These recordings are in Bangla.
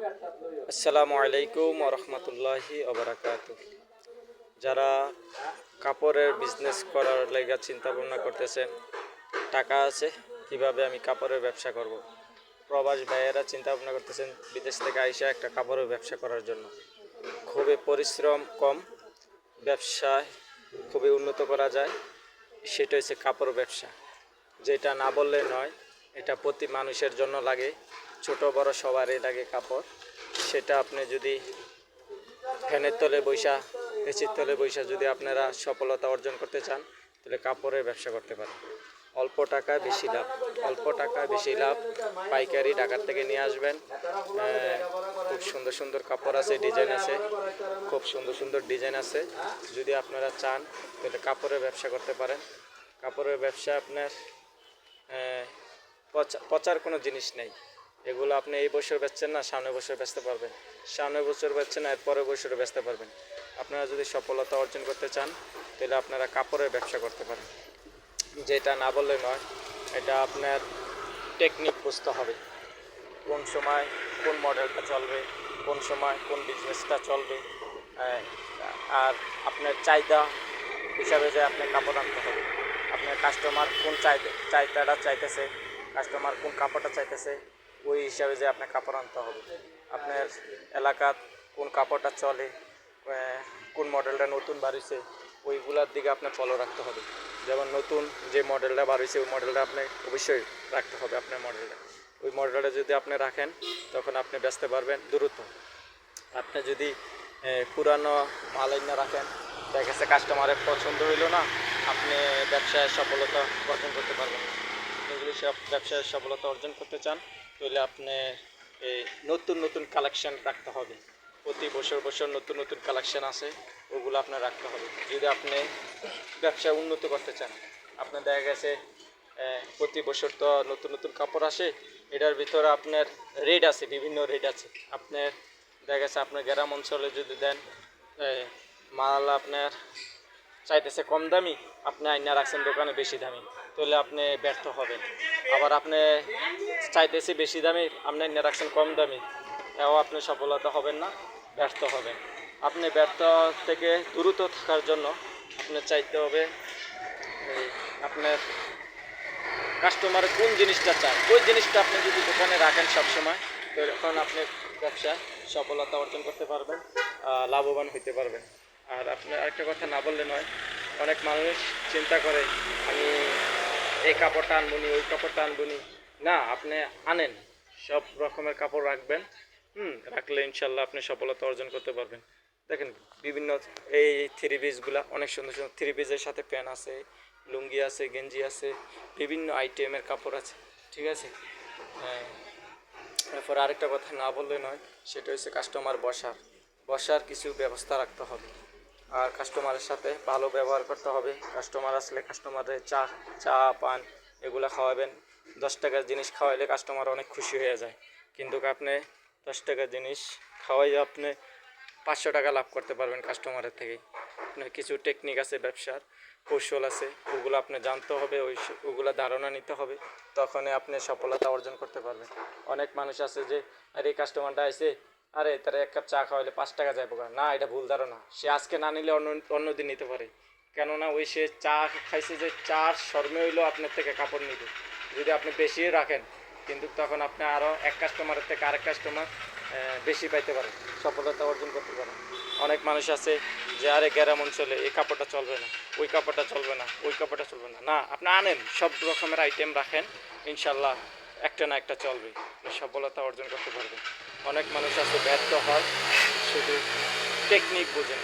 আসসালামু আলাইকুম রহমতুল্লাহি অবরাকাত যারা কাপড়ের বিজনেস করার লেগে চিন্তা ভাবনা করতেছেন, টাকা আছে, কীভাবে আমি কাপড়ের ব্যবসা করব। প্রবাস ভাইয়েরা চিন্তা ভাবনা করতেছেন, বিদেশ থেকে আইসা একটা কাপড়ের ব্যবসা করার জন্য। খুবই পরিশ্রম কম, ব্যবসায় খুবই উন্নত করা যায়, সেটা হচ্ছে কাপড় ব্যবসা। যেটা না বললে নয়, এটা প্রতি মানুষের জন্য লাগে। ছোট বড় সবারই লাগে কাপড়। সেটা আপনি যদি ফ্যানের তলে বৈশা, এসির তলে বৈশা যদি আপনারা সফলতা অর্জন করতে চান, তাহলে কাপড়ের ব্যবসা করতে পারেন। অল্প টাকায় বেশি লাভ, অল্প টাকায় বেশি লাভ, পাইকারি ঢাকার থেকে নিয়ে আসবেন। খুব সুন্দর সুন্দর কাপড় আছে, ডিজাইন আছে, খুব সুন্দর সুন্দর ডিজাইন আছে। যদি আপনারা চান, তাহলে কাপড়ের ব্যবসা করতে পারেন। কাপড়ের ব্যবসা আপনার পচা- পচার কোনো জিনিস নেই। এগুলো আপনি এই বছর বেচছেন না, সামনের বছর বেচতে পারবেন। সামনের বছর বেচছেন না পরের বছরে বেচতে পারবেন। আপনারা যদি সফলতা অর্জন করতে চান, তাহলে আপনারা কাপড়ের ব্যবসা করতে পারেন। যেটা না বললে নয়, এটা আপনার টেকনিক বুঝতে হবে। কোন সময় কোন মডেলটা চলবে, কোন সময় কোন বিজনেসটা চলবে আর আপনার চাহিদা হিসাবে যে আপনি কাপড় আনতে হবে। আপনার কাস্টমার কোন চাহিদা চাহিদাটা চাইতেছে কাস্টমার কোন কাপড়টা চাইতেছে ওই হিসাবে যে আপনার কাপড় আনতে হবে। আপনার এলাকার কোন কাপড়টা চলে কোন মডেলটা নতুন বাড়িছে ওইগুলার দিকে আপনার ফলো রাখতে হবে। যেমন নতুন যে মডেলটা বাড়িছে ওই মডেলটা আপনি অবশ্যই রাখতে হবে আপনার মডেলটা ওই মডেলটা যদি আপনি রাখেন, তখন আপনি বেচতে পারবেন, দ্রুত। আপনি যদি পুরানো মাল এনে রাখেন, দেখা গেছে কাস্টমারের পছন্দ হইল না, আপনি ব্যবসায় সফলতা অর্জন করতে পারবেন না। যদি সব ব্যবসায় সফলতা অর্জন করতে চান তাহলে আপনি এই নতুন নতুন কালেকশান রাখতে হবে। প্রতি বছর বছর নতুন নতুন কালেকশান আছে, ওগুলো আপনার রাখতে হবে। যদি আপনি ব্যবসা উন্নত করতে চান, আপনার দেখা গেছে প্রতি বছর তো নতুন নতুন কাপড় আসে, এটার ভিতরে আপনার রেট আছে, বিভিন্ন রেট আছে। আপনার দেখা গেছে, আপনার গ্রাম অঞ্চলে যদি দেন মাল আপনার চাইতেছে কম দামি, আপনি আইনা রাখছেন দোকানে বেশি দামি। তাহলে আপনি ব্যর্থ হবেন। আবার আপনি চাইতেছে বেশি দামি আপনি রাখছেন কম দামি। এও আপনি সফলতা হবেন না, ব্যর্থ হবেন। আপনি ব্যর্থ থেকে দ্রুত থাকার জন্য আপনার চাইতে হবে আপনার কাস্টমার কোন জিনিসটা চায়। ওই জিনিসটা আপনি যদি দোকানে রাখেন সবসময় তো তখন আপনি ব্যবসা সফলতা অর্জন করতে পারবেন লাভবান হইতে পারবেন। আর আপনি আরেকটা কথা না বললে নয়, অনেক মানুষ চিন্তা করে, আমি এই কাপড়টা আনবনি, ওই কাপড়টা আনবনি। না, আপনি আনেন। সব রকমের কাপড় রাখবেন। হুম, রাখলে ইনশাল্লাহ আপনি সফলতা অর্জন করতে পারবেন। দেখেন, বিভিন্ন এই থ্রি পিসগুলা অনেক সুন্দর সুন্দর থ্রি পিসের সাথে প্যান্ট আছে, লুঙ্গি আছে, গেঞ্জি আছে, বিভিন্ন আইটেমের কাপড় আছে। ঠিক আছে? হ্যাঁ। এরপর আরেকটা কথা না বললে নয়, সেটা হচ্ছে কাস্টমার বসার। বসার কিছু ব্যবস্থা রাখতে হবে। আর কাস্টমারের সাথে ভালো ব্যবহার করতে হবে। কাস্টমার আসলে কাস্টমারের চা চা, পান এগুলো খাওয়াবেন। দশ টাকার জিনিস খাওয়াইলে কাস্টমার অনেক খুশি হয়ে যায়। কিন্তু আপনি দশ টাকার জিনিস খাওয়াই আপনি পাঁচশো টাকা লাভ করতে পারবেন কাস্টমারের থেকে। আপনার কিছু টেকনিক আছে, ব্যবসার কৌশল আছে, ওগুলো আপনি জানতে হবে, ওই ওগুলো ধারণা নিতে হবে, তখনই আপনি সফলতা অর্জন করতে পারবেন। অনেক মানুষ আছে যে, আরে কাস্টমারটা আছে আরে, তারা এক কাপ চা খাওয়াইলে পাঁচ টাকা যাইব না, এটা ভুল ধারণা। সে আজকে না নিলে অন্য অন্য দিন নিতে পারে। কেননা ওই সে চা খাইছে যে চার শর্মে হইলেও আপনার থেকে কাপড় নিবে। যদি আপনি বেশি রাখেন, কিন্তু তখন আপনি আরও এক কাস্টমারের থেকে আরেক কাস্টমার বেশি পাইতে পারেন। সফলতা অর্জন করতে পারেন। অনেক মানুষ আছে যে, আরে গ্রাম অঞ্চলে এই কাপড়টা চলবে না, ওই কাপড়টা চলবে না, ওই কাপড়টা চলবে না। না, আপনি আনেন, সব রকমের আইটেম রাখেন ইনশাল্লাহ একটা না একটা চলবে সফলতা অর্জন করতে পারবেন। অনেক মানুষ আছে, ব্যর্থ হয়। শুধু টেকনিক বোঝেন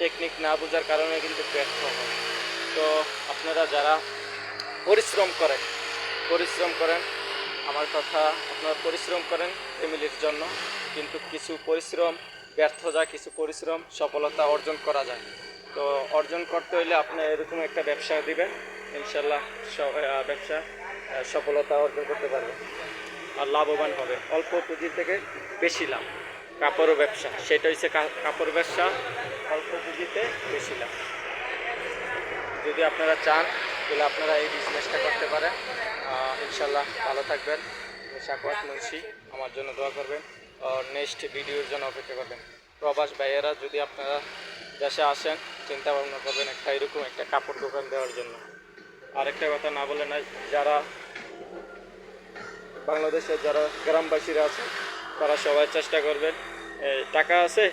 টেকনিক না বোঝার কারণে কিন্তু ব্যর্থ হয়। তো আপনারা যারা পরিশ্রম করেন পরিশ্রম করেন, আমার কথা আপনারা পরিশ্রম করেন ফ্যামিলির জন্য। কিন্তু কিছু পরিশ্রম ব্যর্থ যায় কিছু পরিশ্রম সফলতা অর্জন করা যায়। তো অর্জন করতে হলে আপনি এরকম একটা ব্যবসা দিবেন। ইনশাল্লাহ ব্যবসা সফলতা অর্জন করতে পারবেন। লাভবান হবে। অল্প পুঁজি থেকে বেশি লাভ। কাপড় ব্যবসা, সেটা হচ্ছে কাপড় ব্যবসা, অল্প পুঁজিতে বেশি লাভ। যদি আপনারা চান, তাহলে আপনারা এই বিজনেসটা করতে পারেন। ইনশাল্লাহ ভালো থাকবেন। আমি সাকওয়াত মুন্সি, আমার জন্য দোয়া করবেন। আর নেক্সট ভিডিওর জন্য অপেক্ষা করবেন। প্রবাস ভাইয়েরা, যদি আপনারা দেশে আসেন, চিন্তা ভাবনা করবেন একটা এরকম একটা কাপড় দোকান দেওয়ার জন্য। আরেকটা কথা না বলে না যারা বাংলাদেশের যারা গ্রামবাসীরা আছে, তারা সবাই চেষ্টা করবেন টাকা আছে,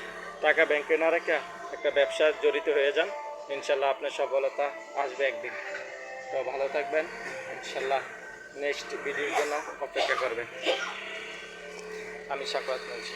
টাকা ব্যাংকে না রেখে একটা ব্যবসা জড়িত হয়ে যান। ইনশাল্লাহ আপনার সফলতা আসবে একদিন। তো ভালো থাকবেন। ইনশাল্লাহ নেক্সট ভিডিওর জন্য অপেক্ষা করবেন। আমি সাকুয়াত বলছি